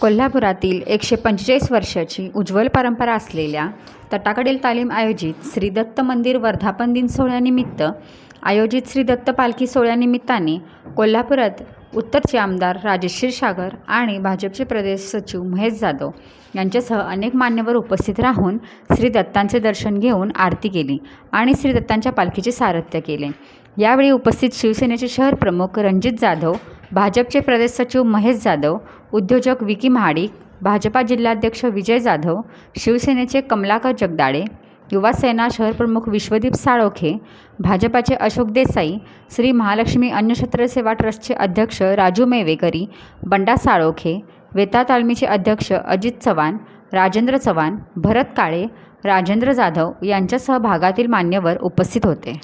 कोल्हापुरातील एकशे पंचेचाळीस वर्षाची उज्ज्वल परंपरा असलेल्या तटाकडील तालीम आयोजित श्री दत्त मंदिर वर्धापन दिन सोहळ्यानिमित्त आयोजित श्री दत्त पालखी सोहळ्यानिमित्ताने कोल्हापुरात उत्तरचे आमदार राजेश क्षीरसागर आणि भाजपचे प्रदेश सचिव महेश जाधव यांच्यासह अनेक मान्यवर उपस्थित राहून श्री दत्तांचे दर्शन घेऊन आरती केली आणि श्री दत्तांच्या पालखीचे सारथ्य केले. यावेळी उपस्थित शिवसेनेचे शहर प्रमुख रणजित जाधव भाजपचे प्रदेश सचिव महेश जाधव उद्योजक विकी महाडिक भाजपा जिल्हाध्यक्ष विजय जाधव शिवसेनेचे कमलाकर जगदाळे युवा सेना शहरप्रमुख विश्वदीप साळोखे भाजपाचे अशोक देसाई श्री महालक्ष्मी अन्नछत्र सेवा ट्रस्टचे अध्यक्ष राजू मेवेकरी बंडा साळोखे वेता तालमीचे अध्यक्ष अजित चव्हाण राजेंद्र चव्हाण भरत काळे राजेंद्र जाधव यांच्यासह भागातील मान्यवर उपस्थित होते.